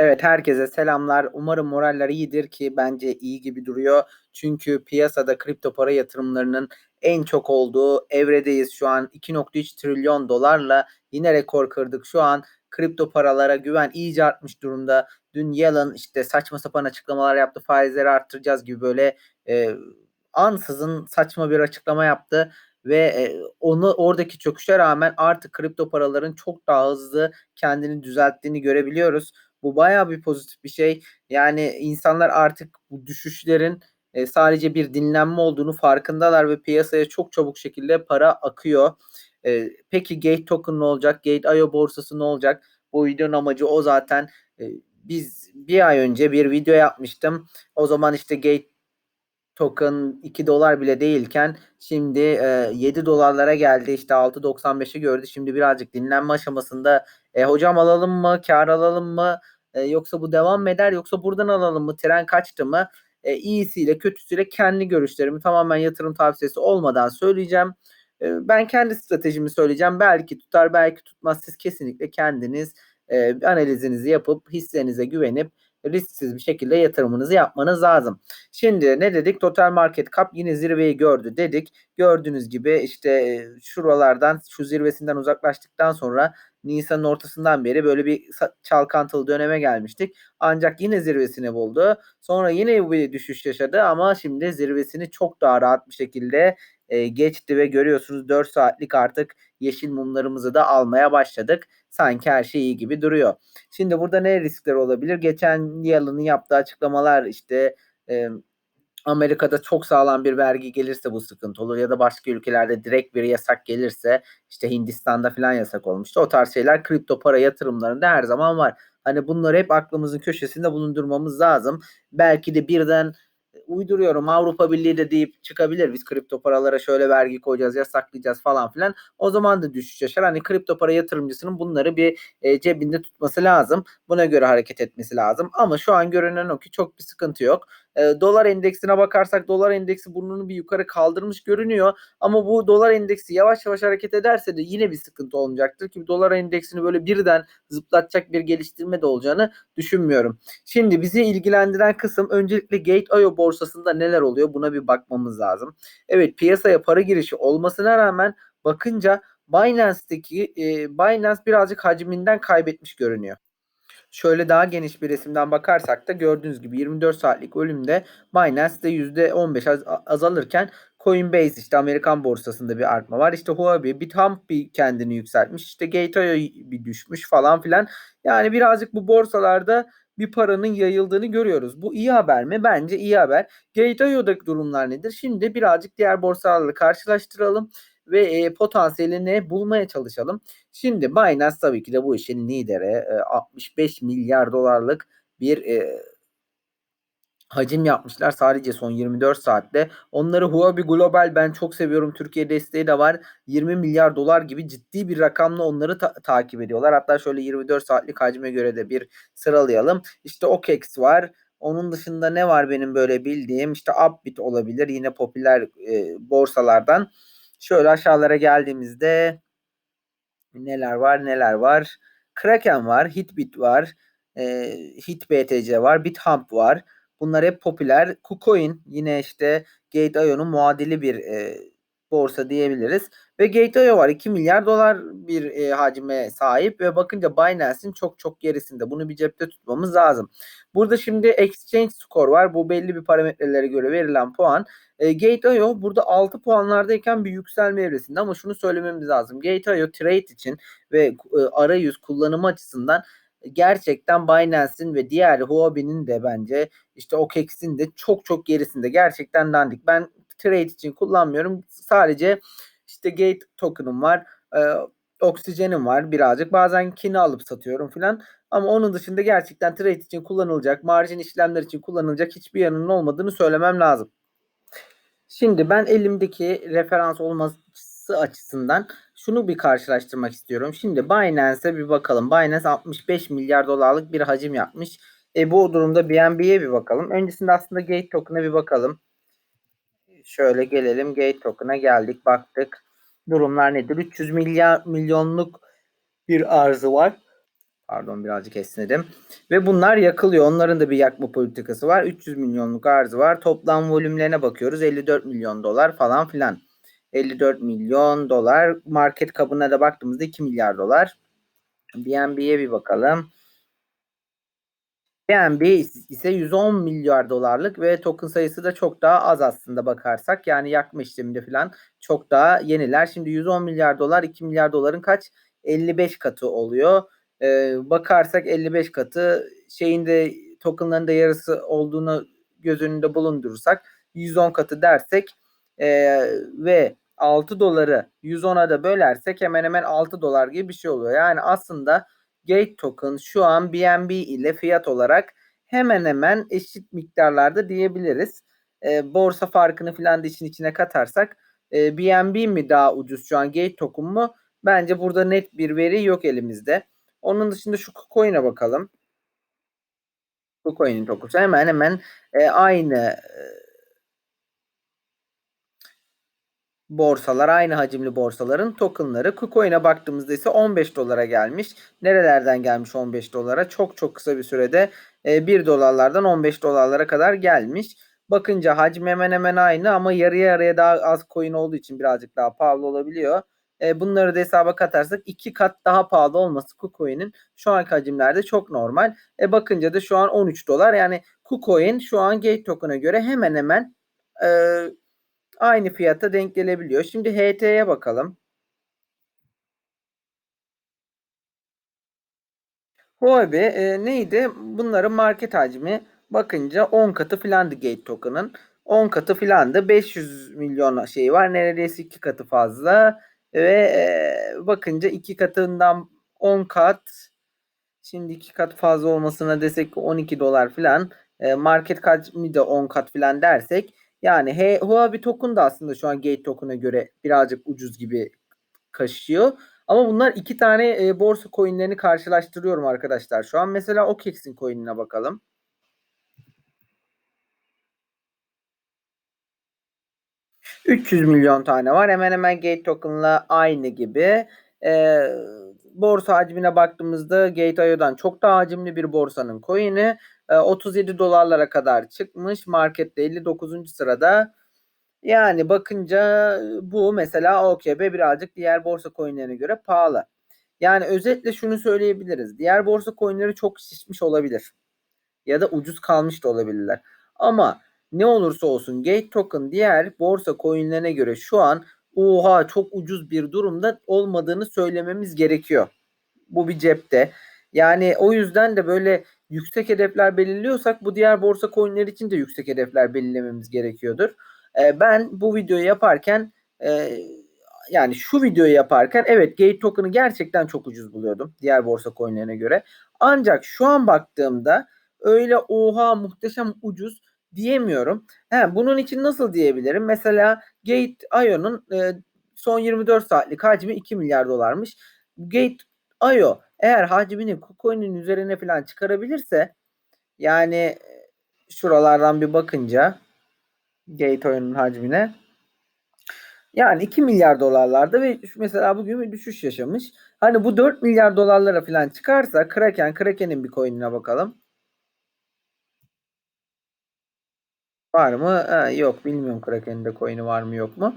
Evet, herkese selamlar. Umarım moraller iyidir ki bence iyi gibi duruyor. Çünkü piyasada kripto para yatırımlarının en çok olduğu evredeyiz şu an. 2.3 trilyon dolarla yine rekor kırdık. Şu an kripto paralara güven iyice artmış durumda. Dün Yellen işte saçma sapan açıklamalar yaptı. Faizleri arttıracağız gibi böyle e, ansızın saçma bir açıklama yaptı ve e, onu oradaki çöküşe rağmen artık kripto paraların çok daha hızlı kendini düzelttiğini görebiliyoruz. Bu bayağı bir pozitif bir şey. Yani insanlar artık bu düşüşlerin e, sadece bir dinlenme olduğunu farkındalar ve piyasaya çok çabuk şekilde para akıyor. E, peki Gate Token ne olacak? Gate.io borsası ne olacak? Bu videonun amacı o zaten. E, biz bir ay önce bir video yapmıştım. O zaman işte Gate token 2 dolar bile değilken şimdi e, 7 dolarlara geldi. İşte 6.95'i gördü. Şimdi birazcık dinlenme aşamasında. E, hocam alalım mı? Kar alalım mı? E, yoksa bu devam mı eder? Yoksa buradan alalım mı? Tren kaçtı mı? E, iyisiyle kötüsüyle kendi görüşlerimi tamamen yatırım tavsiyesi olmadan söyleyeceğim. E, ben kendi stratejimi söyleyeceğim. Belki tutar belki tutmaz. Siz kesinlikle kendiniz e, analizinizi yapıp hislerinize güvenip risksiz bir şekilde yatırımınızı yapmanız lazım. Şimdi ne dedik? Total market cap yine zirveyi gördü dedik. Gördüğünüz gibi işte e, şuralardan şu zirvesinden uzaklaştıktan sonra Nisan'ın ortasından beri böyle bir çalkantılı döneme gelmiştik. Ancak yine zirvesini buldu. Sonra yine bir düşüş yaşadı ama şimdi zirvesini çok daha rahat bir şekilde e, geçti ve görüyorsunuz 4 saatlik artık yeşil mumlarımızı da almaya başladık. Sanki her şey iyi gibi duruyor. Şimdi burada ne riskler olabilir? Geçen yılın yaptığı açıklamalar işte e, Amerika'da çok sağlam bir vergi gelirse bu sıkıntı olur ya da başka ülkelerde direkt bir yasak gelirse işte Hindistan'da falan yasak olmuştu. O tarz şeyler kripto para yatırımlarında her zaman var. Hani bunları hep aklımızın köşesinde bulundurmamız lazım. Belki de birden uyduruyorum Avrupa Birliği de deyip çıkabilir. Biz kripto paralara şöyle vergi koyacağız, yasaklayacağız falan filan. O zaman da düşüş yaşar. Hani kripto para yatırımcısının bunları bir e, cebinde tutması lazım. Buna göre hareket etmesi lazım. Ama şu an görünen o ki çok bir sıkıntı yok. E, dolar endeksine bakarsak dolar endeksi burnunu bir yukarı kaldırmış görünüyor. Ama bu dolar endeksi yavaş yavaş hareket ederse de yine bir sıkıntı olmayacaktır ki dolar endeksini böyle birden zıplatacak bir geliştirme de olacağını düşünmüyorum. Şimdi bizi ilgilendiren kısım öncelikle Gate.io borsasında neler oluyor buna bir bakmamız lazım. Evet piyasaya para girişi olmasına rağmen bakınca Binance'deki e, Binance birazcık hacminden kaybetmiş görünüyor. Şöyle daha geniş bir resimden bakarsak da gördüğünüz gibi 24 saatlik ölümde Binance'de %15 az, azalırken Coinbase işte Amerikan borsasında bir artma var. İşte Huobi, Bithumb bir kendini yükseltmiş. İşte Gate.io bir düşmüş falan filan. Yani birazcık bu borsalarda bir paranın yayıldığını görüyoruz. Bu iyi haber mi? Bence iyi haber. Gate.io'daki durumlar nedir? Şimdi birazcık diğer borsalarla karşılaştıralım ve e, potansiyelini bulmaya çalışalım. Şimdi Binance tabii ki de bu işin lideri. E, 65 milyar dolarlık bir e, hacim yapmışlar sadece son 24 saatte. Onları Huobi Global ben çok seviyorum. Türkiye desteği de var. 20 milyar dolar gibi ciddi bir rakamla onları ta- takip ediyorlar. Hatta şöyle 24 saatlik hacme göre de bir sıralayalım. İşte OKEX var. Onun dışında ne var benim böyle bildiğim? İşte Upbit olabilir. Yine popüler e, borsalardan. Şöyle aşağılara geldiğimizde neler var neler var. Kraken var, Hitbit var, e, HitBTC var, BitHump var. Bunlar hep popüler. KuCoin yine işte Gate.io'nun muadili bir e, borsa diyebiliriz. Ve Gate.io var 2 milyar dolar bir e, hacme sahip ve bakınca Binance'in çok çok gerisinde. Bunu bir cepte tutmamız lazım. Burada şimdi exchange score var. Bu belli bir parametrelere göre verilen puan. E, Gate.io burada 6 puanlardayken bir yükselme evresinde ama şunu söylememiz lazım. Gate.io trade için ve e, arayüz kullanımı açısından gerçekten Binance'in ve diğer Huobi'nin de bence işte OKEX'in de çok çok gerisinde. Gerçekten dandik. Ben trade için kullanmıyorum. Sadece işte Gate token'ım var. E, oksijenim var birazcık. Bazen kini alıp satıyorum filan. Ama onun dışında gerçekten trade için kullanılacak, marjin işlemler için kullanılacak hiçbir yanının olmadığını söylemem lazım. Şimdi ben elimdeki referans olması açısından şunu bir karşılaştırmak istiyorum. Şimdi Binance'e bir bakalım. Binance 65 milyar dolarlık bir hacim yapmış. E bu durumda BNB'ye bir bakalım. Öncesinde aslında Gate token'a bir bakalım. Şöyle gelelim Gate token'a geldik baktık. Durumlar nedir? 300 milyar milyonluk bir arzı var. Pardon birazcık esnedim. Ve bunlar yakılıyor. Onların da bir yakma politikası var. 300 milyonluk arzı var. Toplam volümlerine bakıyoruz. 54 milyon dolar falan filan. 54 milyon dolar. Market kabına da baktığımızda 2 milyar dolar. BNB'ye bir bakalım. BNB ise 110 milyar dolarlık ve token sayısı da çok daha az aslında bakarsak. Yani yakma işleminde falan çok daha yeniler. Şimdi 110 milyar dolar 2 milyar doların kaç? 55 katı oluyor. Ee, bakarsak 55 katı şeyinde tokenların da yarısı olduğunu göz önünde bulundurursak 110 katı dersek e, ve 6 doları 110'a da bölersek hemen hemen 6 dolar gibi bir şey oluyor. Yani aslında Gate token şu an BNB ile fiyat olarak hemen hemen eşit miktarlarda diyebiliriz. E, borsa farkını falan da işin içine katarsak e, BNB mi daha ucuz şu an Gate token mu? Bence burada net bir veri yok elimizde. Onun dışında şu KuCoin'e bakalım. KuCoin'in tokusu hemen hemen e, aynı e, borsalar aynı hacimli borsaların tokenları. KuCoin'e baktığımızda ise 15 dolara gelmiş. Nerelerden gelmiş 15 dolara? Çok çok kısa bir sürede 1 dolarlardan 15 dolarlara kadar gelmiş. Bakınca hacim hemen hemen aynı ama yarıya yarıya daha az coin olduğu için birazcık daha pahalı olabiliyor. E, bunları da hesaba katarsak iki kat daha pahalı olması KuCoin'in şu anki hacimlerde çok normal. E, bakınca da şu an 13 dolar. Yani KuCoin şu an Gate Token'a göre hemen hemen e, aynı fiyata denk gelebiliyor. Şimdi HT'ye bakalım. Huobi e, neydi? Bunların market hacmi bakınca 10 katı filandı Gate Token'ın. 10 katı filandı. 500 milyon şey var. Neredeyse 2 katı fazla. Ve e, bakınca 2 katından 10 kat şimdi 2 kat fazla olmasına desek 12 dolar filan. E, market hacmi de 10 kat filan dersek yani He, Huobi token da aslında şu an Gate token'a göre birazcık ucuz gibi kaşıyor. Ama bunlar iki tane e, borsa coinlerini karşılaştırıyorum arkadaşlar. Şu an mesela OKEX'in coin'ine bakalım. ...300 milyon tane var. Hemen hemen Gate Token'la aynı gibi. Ee, borsa hacmine baktığımızda Gate.io'dan çok daha hacimli bir borsanın coin'i. 37 dolarlara kadar çıkmış. Markette 59. sırada. Yani bakınca bu mesela OKB birazcık diğer borsa coinlerine göre pahalı. Yani özetle şunu söyleyebiliriz. Diğer borsa coinleri çok şişmiş olabilir. Ya da ucuz kalmış da olabilirler. Ama ne olursa olsun Gate Token diğer borsa coinlerine göre şu an oha çok ucuz bir durumda olmadığını söylememiz gerekiyor. Bu bir cepte. Yani o yüzden de böyle yüksek hedefler belirliyorsak bu diğer borsa coinleri için de yüksek hedefler belirlememiz gerekiyordur. E, ben bu videoyu yaparken e, yani şu videoyu yaparken evet Gate token'ı gerçekten çok ucuz buluyordum diğer borsa coinlerine göre. Ancak şu an baktığımda öyle oha muhteşem ucuz diyemiyorum. He, bunun için nasıl diyebilirim? Mesela Gate IO'nun e, son 24 saatlik hacmi 2 milyar dolarmış. Gate IO eğer hacmini KuCoin'in üzerine falan çıkarabilirse yani şuralardan bir bakınca Gate oyunun hacmine yani 2 milyar dolarlarda ve mesela bugün bir düşüş yaşamış. Hani bu 4 milyar dolarlara falan çıkarsa Kraken, Kraken'in bir coin'ine bakalım. Var mı? Ha, yok bilmiyorum Kraken'in de coin'i var mı yok mu.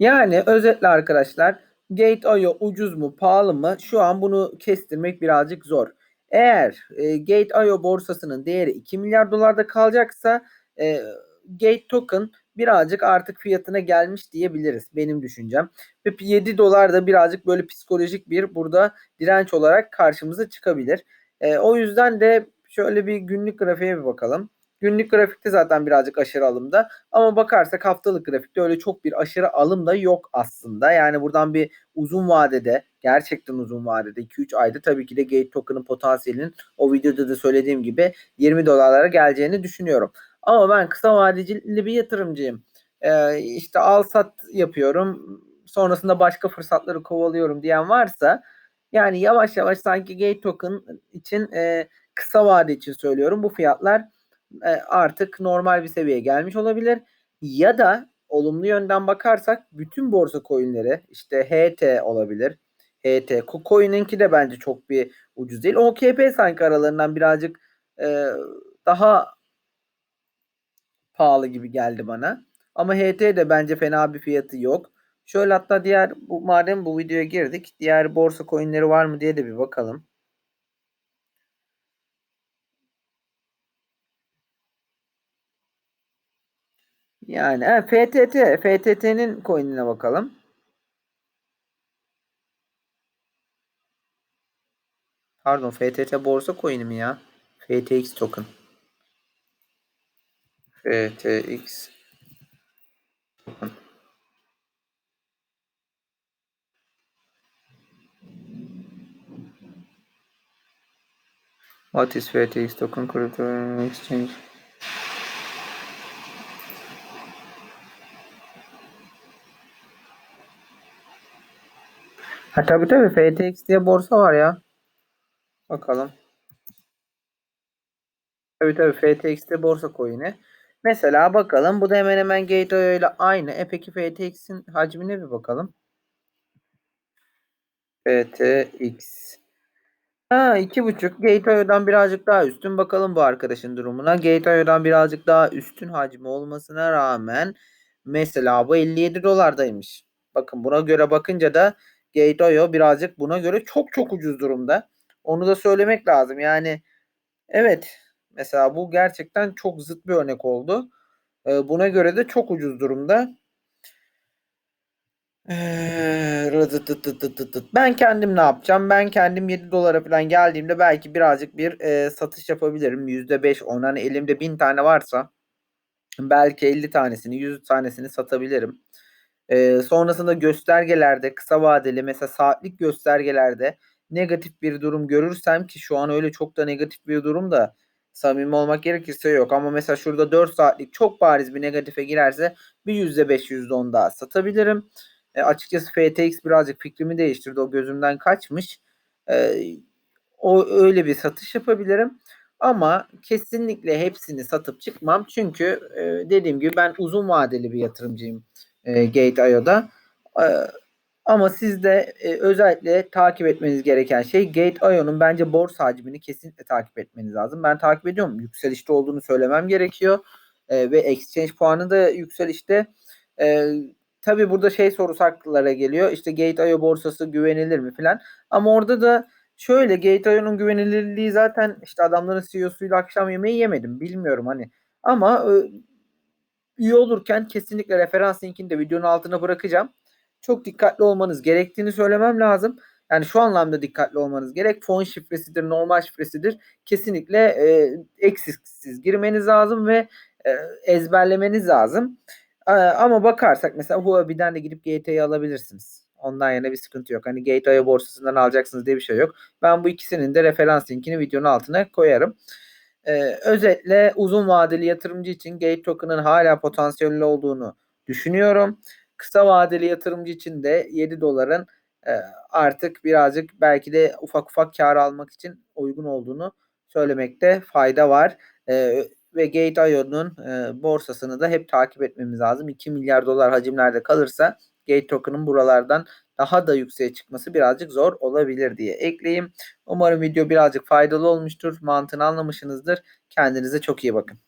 Yani özetle arkadaşlar Gate.io ucuz mu pahalı mı şu an bunu kestirmek birazcık zor. Eğer e, Gate.io borsasının değeri 2 milyar dolarda kalacaksa e, Gate Token birazcık artık fiyatına gelmiş diyebiliriz benim düşüncem. Ve 7 dolar da birazcık böyle psikolojik bir burada direnç olarak karşımıza çıkabilir. E, o yüzden de şöyle bir günlük grafiğe bir bakalım. Günlük grafikte zaten birazcık aşırı alımda. Ama bakarsak haftalık grafikte öyle çok bir aşırı alım da yok aslında. Yani buradan bir uzun vadede gerçekten uzun vadede 2-3 ayda tabii ki de Gate Token'ın potansiyelinin o videoda da söylediğim gibi 20 dolarlara geleceğini düşünüyorum. Ama ben kısa vadeli bir yatırımcıyım. Ee, işte al sat yapıyorum. Sonrasında başka fırsatları kovalıyorum diyen varsa yani yavaş yavaş sanki Gate Token için e, kısa vade için söylüyorum. Bu fiyatlar e, artık normal bir seviyeye gelmiş olabilir. Ya da olumlu yönden bakarsak bütün borsa coinleri işte HT olabilir. HT. KuCoin'inki de bence çok bir ucuz değil. OKP sanki aralarından birazcık e, daha pahalı gibi geldi bana. Ama HT de bence fena bir fiyatı yok. Şöyle hatta diğer bu madem bu videoya girdik. Diğer borsa coinleri var mı diye de bir bakalım. Yani he, FTT, FTT'nin coin'ine bakalım. Pardon, FTT borsa coin'i mi ya? FTX token. FTX token. What is FTX token crypto exchange? Ha tabii tabii FTX diye borsa var ya. Bakalım. Tabii tabii FTX'te borsa coin'i. Mesela bakalım bu da hemen hemen Gate.io ile aynı. E peki FTX'in hacmine bir bakalım. FTX. Ha iki buçuk. Gate.io'dan birazcık daha üstün. Bakalım bu arkadaşın durumuna. Gate.io'dan birazcık daha üstün hacmi olmasına rağmen mesela bu 57 dolardaymış. Bakın buna göre bakınca da Gate.io birazcık buna göre çok çok ucuz durumda. Onu da söylemek lazım. Yani evet mesela bu gerçekten çok zıt bir örnek oldu. Ee, buna göre de çok ucuz durumda. Ben kendim ne yapacağım? Ben kendim 7 dolara falan geldiğimde belki birazcık bir e, satış yapabilirim. %5 on hani elimde 1000 tane varsa belki 50 tanesini 100 tanesini satabilirim. E, sonrasında göstergelerde kısa vadeli mesela saatlik göstergelerde negatif bir durum görürsem ki şu an öyle çok da negatif bir durum da samimi olmak gerekirse yok. Ama mesela şurada 4 saatlik çok bariz bir negatife girerse bir %5 %10 daha satabilirim. E, açıkçası FTX birazcık fikrimi değiştirdi. O gözümden kaçmış. E, o öyle bir satış yapabilirim. Ama kesinlikle hepsini satıp çıkmam. Çünkü e, dediğim gibi ben uzun vadeli bir yatırımcıyım e, Gate.io'da. E, ama siz de e, özellikle takip etmeniz gereken şey Gate.io'nun bence borsa hacmini kesinlikle takip etmeniz lazım. Ben takip ediyorum. Yükselişte olduğunu söylemem gerekiyor. E, ve exchange puanı da yükselişte. E, Tabi burada şey sorusu akıllara geliyor. İşte Gate.io borsası güvenilir mi filan. Ama orada da şöyle Gate.io'nun güvenilirliği zaten işte adamların CEO'suyla akşam yemeği yemedim. Bilmiyorum hani. Ama e, üye olurken kesinlikle referans linkini de videonun altına bırakacağım. Çok dikkatli olmanız gerektiğini söylemem lazım. Yani şu anlamda dikkatli olmanız gerek. Fon şifresidir, normal şifresidir. Kesinlikle e, eksiksiz girmeniz lazım ve e, ezberlemeniz lazım. Ama bakarsak mesela Huobi'den de gidip GT'yi alabilirsiniz. Ondan yana bir sıkıntı yok. Hani Gateway borsasından alacaksınız diye bir şey yok. Ben bu ikisinin de referans linkini videonun altına koyarım. Ee, özetle uzun vadeli yatırımcı için Gate token'ın hala potansiyelli olduğunu düşünüyorum. Kısa vadeli yatırımcı için de 7 doların e, artık birazcık belki de ufak ufak kar almak için uygun olduğunu söylemekte fayda var. E, ve Gate.io'nun e, borsasını da hep takip etmemiz lazım. 2 milyar dolar hacimlerde kalırsa Gate token'ın buralardan daha da yükseğe çıkması birazcık zor olabilir diye ekleyeyim. Umarım video birazcık faydalı olmuştur. Mantığını anlamışsınızdır. Kendinize çok iyi bakın.